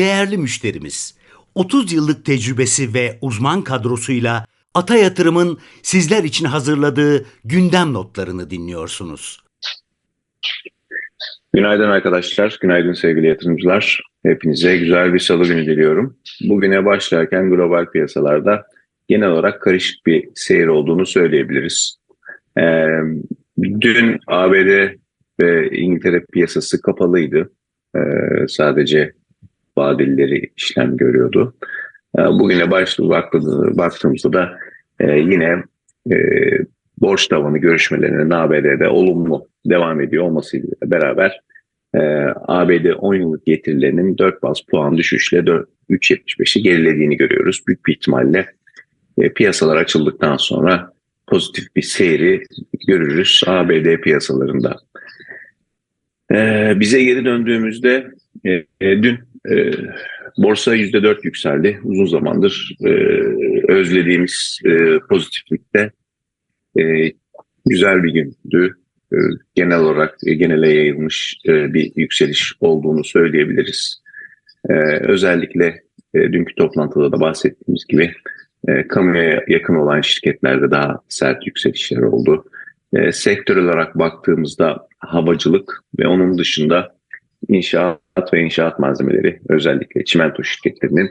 değerli müşterimiz. 30 yıllık tecrübesi ve uzman kadrosuyla Ata Yatırım'ın sizler için hazırladığı gündem notlarını dinliyorsunuz. Günaydın arkadaşlar, günaydın sevgili yatırımcılar. Hepinize güzel bir salı günü diliyorum. Bugüne başlarken global piyasalarda genel olarak karışık bir seyir olduğunu söyleyebiliriz. Ee, dün ABD ve İngiltere piyasası kapalıydı. Ee, sadece vadelileri işlem görüyordu. Ee, bugüne baktığımızda da e, yine e, borç tavanı görüşmelerinin ABD'de olumlu devam ediyor olmasıyla beraber e, ABD 10 yıllık getirilerinin 4 baz puan düşüşle 3.75'i gerilediğini görüyoruz. Büyük bir ihtimalle piyasalar açıldıktan sonra pozitif bir seyri görürüz ABD piyasalarında. Bize geri döndüğümüzde dün e, borsa %4 yükseldi. Uzun zamandır e, özlediğimiz e, pozitiflikte e, güzel bir gündü. E, genel olarak e, genele yayılmış e, bir yükseliş olduğunu söyleyebiliriz. E, özellikle e, dünkü toplantıda da bahsettiğimiz gibi e, kamuya yakın olan şirketlerde daha sert yükselişler oldu. E, sektör olarak baktığımızda havacılık ve onun dışında inşaat ve inşaat malzemeleri özellikle çimento şirketlerinin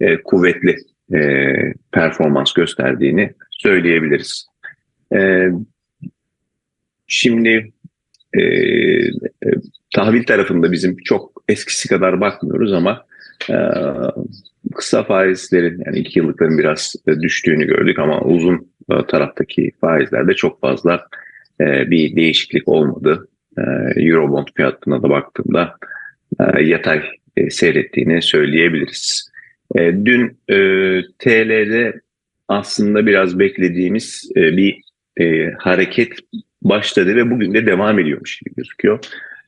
e, kuvvetli e, performans gösterdiğini söyleyebiliriz. E, şimdi e, e, tahvil tarafında bizim çok eskisi kadar bakmıyoruz ama e, kısa faizlerin yani iki yıllıkların biraz düştüğünü gördük ama uzun e, taraftaki faizlerde çok fazla e, bir değişiklik olmadı. E, Eurobond fiyatına da baktığımda e, yatay e, seyrettiğini söyleyebiliriz. E, dün TL'de aslında biraz beklediğimiz bir hareket başladı ve bugün de devam ediyormuş gibi gözüküyor.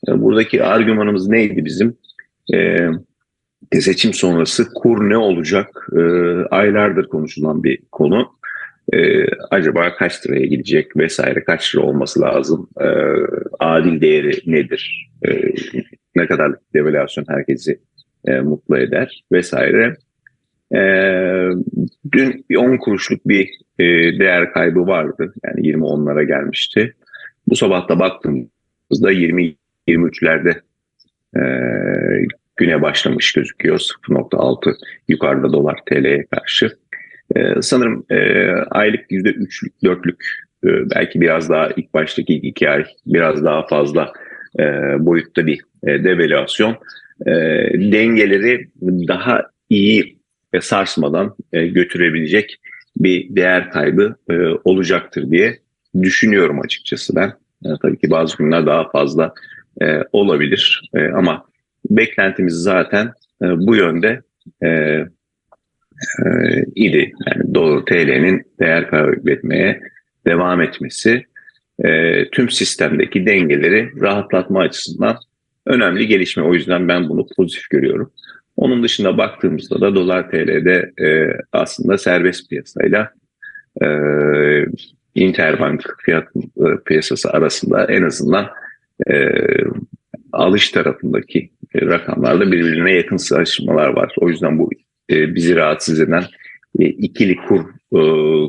Buradaki argümanımız neydi bizim? Seçim sonrası kur ne olacak? Aylardır konuşulan bir konu. E, acaba kaç liraya gidecek vesaire kaç lira olması lazım? E, adil değeri nedir? E, ne kadar devalüasyon herkesi e, mutlu eder vesaire. E, dün bir 10 kuruşluk bir e, değer kaybı vardı. Yani 20 onlara gelmişti. Bu sabah da baktığımızda 20-23'lerde e, güne başlamış gözüküyor. 0.6 yukarıda dolar TL'ye karşı. E, sanırım e, aylık %3'lük, 4'lük e, belki biraz daha ilk baştaki iki ay biraz daha fazla e, boyutta bir e, devalüasyon. E, dengeleri daha iyi ve sarsmadan e, götürebilecek bir değer kaybı e, olacaktır diye düşünüyorum açıkçası ben. E, tabii ki bazı günler daha fazla e, olabilir. E, ama beklentimiz zaten e, bu yönde. E, e, idi. Yani dolar TL'nin değer kaybetmeye devam etmesi e, tüm sistemdeki dengeleri rahatlatma açısından önemli gelişme. O yüzden ben bunu pozitif görüyorum. Onun dışında baktığımızda da dolar TL'de e, aslında serbest piyasayla e, interbank fiyat e, piyasası arasında en azından e, alış tarafındaki e, rakamlarda birbirine yakın sıraşmalar var. O yüzden bu e, bizi rahatsız eden e, ikili kur e,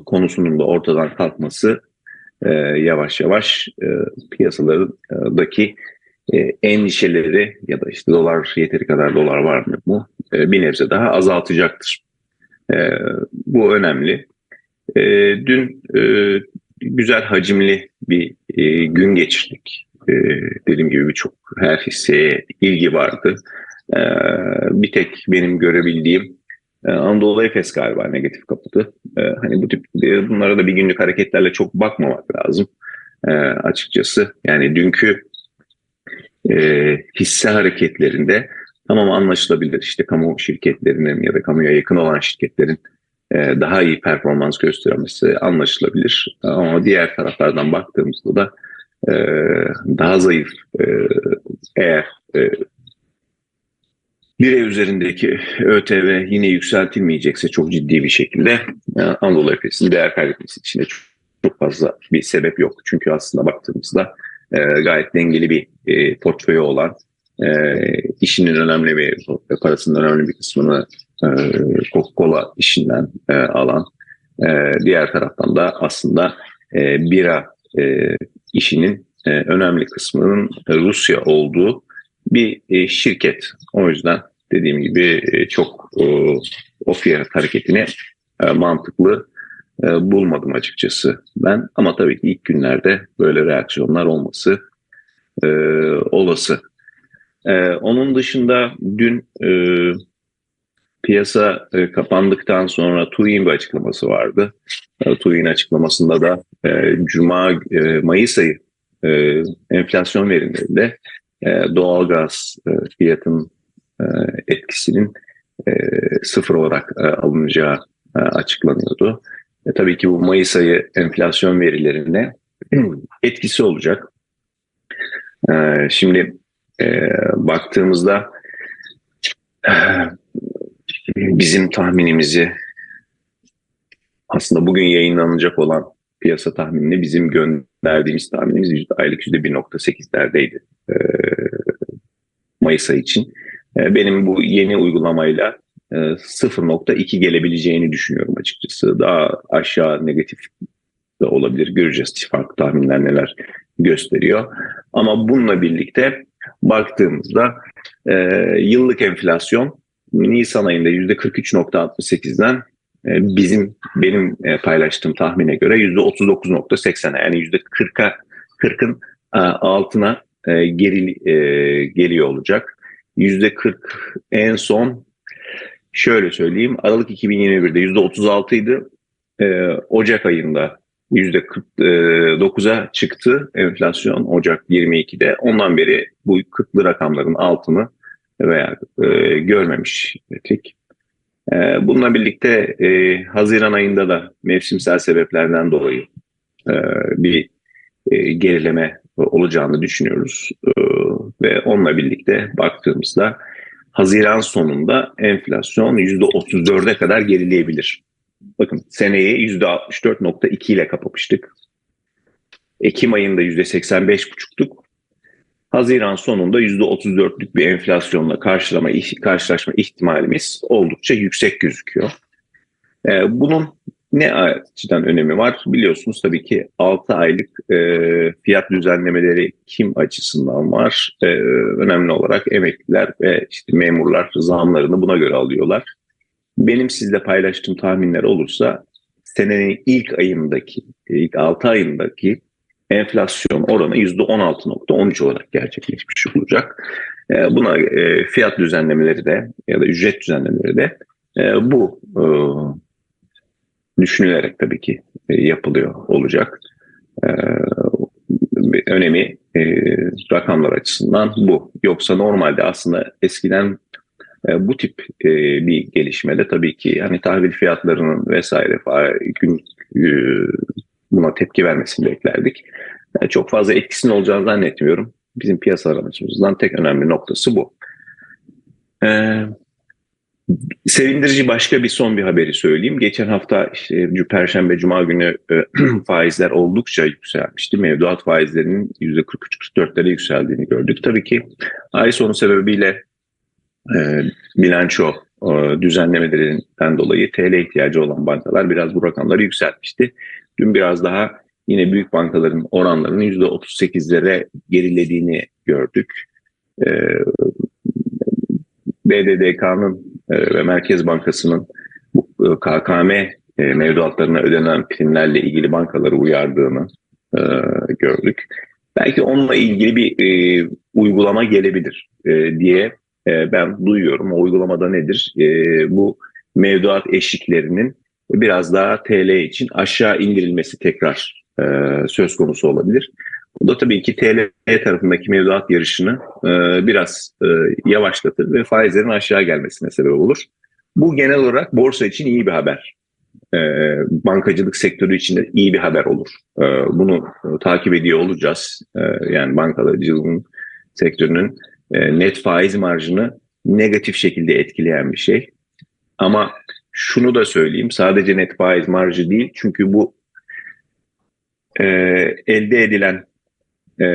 konusunun da ortadan kalkması e, yavaş yavaş e, piyasalardaki endişeleri ya da işte dolar yeteri kadar dolar var mı bu bir nebze daha azaltacaktır. Bu önemli. Dün güzel hacimli bir gün geçirdik. E, dediğim gibi birçok her hisseye ilgi vardı. Bir tek benim görebildiğim Anadolu Efes galiba negatif kapadı. E, hani bu tip e, bunlara da bir günlük hareketlerle çok bakmamak lazım e, açıkçası. Yani dünkü e, hisse hareketlerinde tamam anlaşılabilir işte kamu şirketlerinin ya da kamuya yakın olan şirketlerin e, daha iyi performans göstermesi anlaşılabilir. Ama diğer taraflardan baktığımızda da e, daha zayıf e, eğer e, Lire üzerindeki ÖTV yine yükseltilmeyecekse çok ciddi bir şekilde Anadolu Efes'in değer kaybetmesi için de çok, çok fazla bir sebep yok. Çünkü aslında baktığımızda e, gayet dengeli bir e, portföyü olan e, işinin önemli bir parasının önemli bir kısmını e, Coca-Cola işinden e, alan e, diğer taraftan da aslında e, bira e, işinin e, önemli kısmının Rusya olduğu bir e, şirket. O yüzden dediğim gibi e, çok e, o fiyat hareketini e, mantıklı e, bulmadım açıkçası ben. Ama tabii ki ilk günlerde böyle reaksiyonlar olması olası. Onun dışında dün piyasa kapandıktan sonra TÜİ'nin bir açıklaması vardı. E, açıklamasında da Cuma, e, Mayıs ayı enflasyon verimlerinde e, doğalgaz e, fiyatın e, etkisinin e, sıfır olarak e, alınacağı e, açıklanıyordu. E, tabii ki bu Mayıs ayı enflasyon verilerine etkisi olacak. E, şimdi e, baktığımızda e, bizim tahminimizi aslında bugün yayınlanacak olan piyasa tahminini bizim gönderdiğimiz tahminimiz aylık yüzde 1.8'lerdeydi e, Mayıs ayı için. E, benim bu yeni uygulamayla e, 0.2 gelebileceğini düşünüyorum açıkçası. Daha aşağı negatif de olabilir. Göreceğiz farklı tahminler neler gösteriyor. Ama bununla birlikte baktığımızda e, yıllık enflasyon Nisan ayında %43.68'den e, bizim benim e, paylaştığım tahmine göre %39.80'e yani %40'a 40'ın e, altına geri geliyor olacak. %40 en son şöyle söyleyeyim Aralık 2021'de %36 idi. Ocak ayında %49'a çıktı enflasyon Ocak 22'de. Ondan beri bu 40'lı rakamların altını veya e, görmemiş tek. E, bununla birlikte e, Haziran ayında da mevsimsel sebeplerden dolayı e, bir e, gerileme olacağını düşünüyoruz. E, ve onunla birlikte baktığımızda Haziran sonunda enflasyon %34'e kadar gerileyebilir. Bakın seneyi %64.2 ile kapamıştık. Ekim ayında %85.5'tuk. Haziran sonunda %34'lük bir enflasyonla karşılama, karşılaşma ihtimalimiz oldukça yüksek gözüküyor. Ee, bunun ne açıdan önemi var? Biliyorsunuz tabii ki 6 aylık e, fiyat düzenlemeleri kim açısından var? E, önemli olarak emekliler ve işte memurlar zamlarını buna göre alıyorlar. Benim sizle paylaştığım tahminler olursa senenin ilk ayındaki, ilk 6 ayındaki enflasyon oranı %16.13 olarak gerçekleşmiş olacak. E, buna e, fiyat düzenlemeleri de ya da ücret düzenlemeleri de e, bu düşünülerek tabii ki yapılıyor olacak. Önemi rakamlar açısından bu. Yoksa normalde aslında eskiden bu tip bir gelişmede tabii ki hani tahvil fiyatlarının vesaire gün buna tepki vermesini beklerdik. Çok fazla etkisinin olacağını zannetmiyorum. Bizim piyasa aramacımızdan tek önemli noktası bu. Sevindirici başka bir son bir haberi söyleyeyim. Geçen hafta işte Perşembe Cuma günü e, faizler oldukça yükselmişti. Mevduat faizlerinin %43-44'lere yükseldiğini gördük. Tabii ki ay sonu sebebiyle e, bilanço e, düzenlemelerinden dolayı TL ihtiyacı olan bankalar biraz bu rakamları yükseltmişti. Dün biraz daha yine büyük bankaların oranlarının %38'lere gerilediğini gördük. Ee, BDDK'nın e, ve Merkez Bankası'nın e, KKM e, mevduatlarına ödenen primlerle ilgili bankaları uyardığını gördük. Belki onunla ilgili bir uygulama gelebilir diye ben duyuyorum. O uygulamada nedir? bu mevduat eşiklerinin biraz daha TL için aşağı indirilmesi tekrar e, söz konusu olabilir. Bu da tabii ki TL tarafındaki mevduat yarışını e, biraz e, yavaşlatır ve faizlerin aşağı gelmesine sebep olur. Bu genel olarak borsa için iyi bir haber. E, bankacılık sektörü için de iyi bir haber olur. E, bunu takip ediyor olacağız. E, yani bankacılığın sektörünün e, net faiz marjını negatif şekilde etkileyen bir şey. Ama şunu da söyleyeyim sadece net faiz marjı değil çünkü bu e, elde edilen e,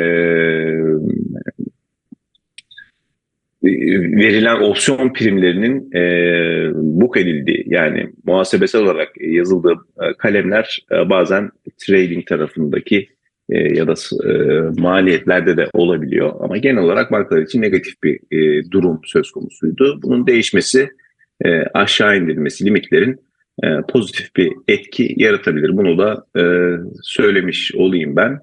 e, verilen opsiyon primlerinin e, book edildiği yani muhasebesel olarak yazıldığı e, kalemler e, bazen trading tarafındaki e, ya da e, maliyetlerde de olabiliyor. Ama genel olarak bankalar için negatif bir e, durum söz konusuydu. Bunun değişmesi, e, aşağı indirilmesi limitlerin e, pozitif bir etki yaratabilir. Bunu da e, söylemiş olayım ben.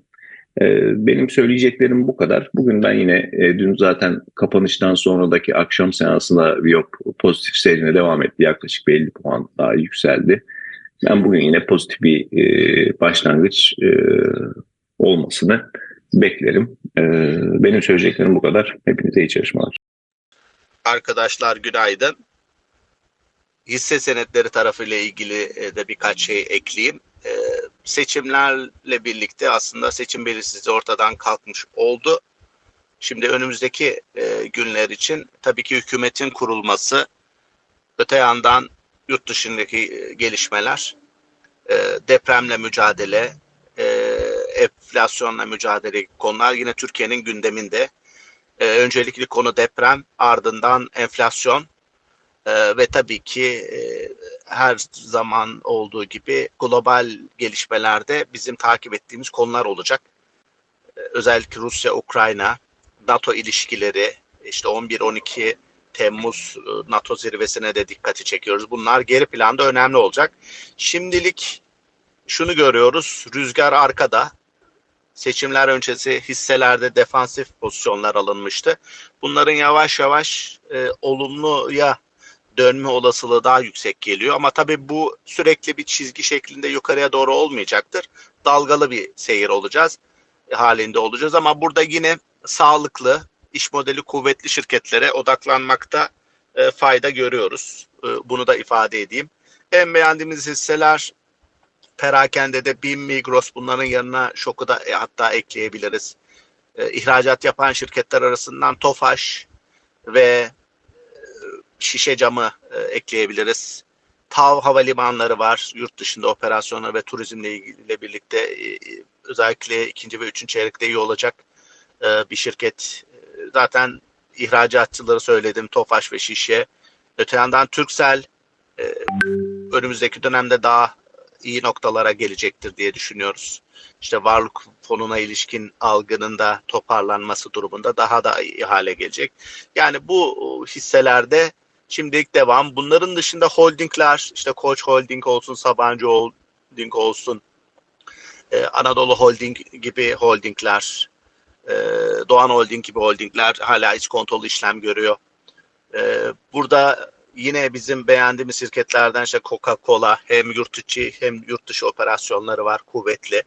E, benim söyleyeceklerim bu kadar. Bugün ben yine e, dün zaten kapanıştan sonraki akşam seansında Viyop pozitif seyrine devam etti. Yaklaşık bir 50 puan daha yükseldi. Ben bugün yine pozitif bir e, başlangıç e, olmasını beklerim. Benim söyleyeceklerim bu kadar. Hepinize iyi çalışmalar. Arkadaşlar günaydın. Hisse senetleri tarafıyla ilgili de birkaç şey ekleyeyim. Seçimlerle birlikte aslında seçim belirsizliği ortadan kalkmış oldu. Şimdi önümüzdeki e, günler için tabii ki hükümetin kurulması, öte yandan yurt dışındaki e, gelişmeler, e, depremle mücadele, e, enflasyonla mücadele konular yine Türkiye'nin gündeminde. E, öncelikli konu deprem, ardından enflasyon e, ve tabii ki e, her zaman olduğu gibi global gelişmelerde bizim takip ettiğimiz konular olacak. E, özellikle Rusya-Ukrayna, NATO ilişkileri, işte 11-12 Temmuz e, NATO zirvesine de dikkati çekiyoruz. Bunlar geri planda önemli olacak. Şimdilik şunu görüyoruz, rüzgar arkada. Seçimler öncesi hisselerde defansif pozisyonlar alınmıştı. Bunların yavaş yavaş e, olumluya dönme olasılığı daha yüksek geliyor. Ama tabii bu sürekli bir çizgi şeklinde yukarıya doğru olmayacaktır. Dalgalı bir seyir olacağız e, halinde olacağız ama burada yine sağlıklı, iş modeli kuvvetli şirketlere odaklanmakta e, fayda görüyoruz. E, bunu da ifade edeyim. En beğendiğimiz hisseler perakende de BİM, Migros bunların yanına şoku da e, hatta ekleyebiliriz. E, ihracat yapan şirketler arasından Tofaş ve şişe camı e, ekleyebiliriz. TAV havalimanları var. Yurt dışında operasyonlar ve turizmle ilgili birlikte e, özellikle ikinci ve üçüncü çeyrekte iyi olacak e, bir şirket. E, Zaten ihracatçıları söyledim. Tofaş ve Şişe. Öte yandan Turkcell e, önümüzdeki dönemde daha iyi noktalara gelecektir diye düşünüyoruz. İşte varlık fonuna ilişkin algının da toparlanması durumunda daha da iyi hale gelecek. Yani bu hisselerde şimdilik devam. Bunların dışında holdingler, işte Koç Holding olsun, Sabancı Holding olsun, e, Anadolu Holding gibi holdingler, e, Doğan Holding gibi holdingler hala iç kontrollü işlem görüyor. E, burada yine bizim beğendiğimiz şirketlerden işte Coca-Cola hem yurt içi hem yurt dışı operasyonları var kuvvetli.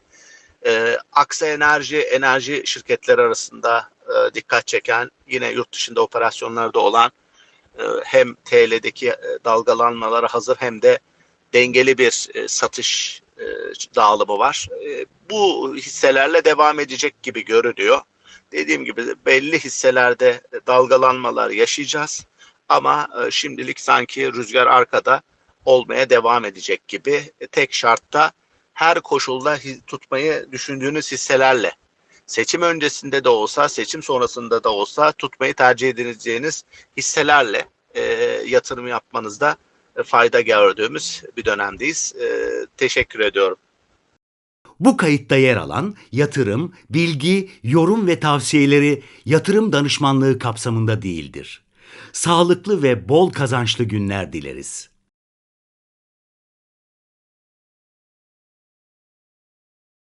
E, Aksa Enerji, enerji şirketleri arasında e, dikkat çeken yine yurt dışında operasyonlarda olan hem TL'deki e, dalgalanmalara hazır hem de dengeli bir e, satış e, dağılımı var. E, bu hisselerle devam edecek gibi görünüyor. Dediğim gibi belli hisselerde dalgalanmalar yaşayacağız. Ama e, şimdilik sanki rüzgar arkada olmaya devam edecek gibi. E, tek şartta her koşulda tutmayı düşündüğünüz hisselerle seçim öncesinde de olsa, seçim sonrasında da olsa tutmayı tercih edeceğiniz hisselerle e, yatırım yapmanızda e, fayda gördüğümüz bir dönemdeyiz. E, teşekkür ediyorum. Bu kayıtta yer alan yatırım, bilgi, yorum ve tavsiyeleri yatırım danışmanlığı kapsamında değildir. Sağlıklı ve bol kazançlı günler dileriz.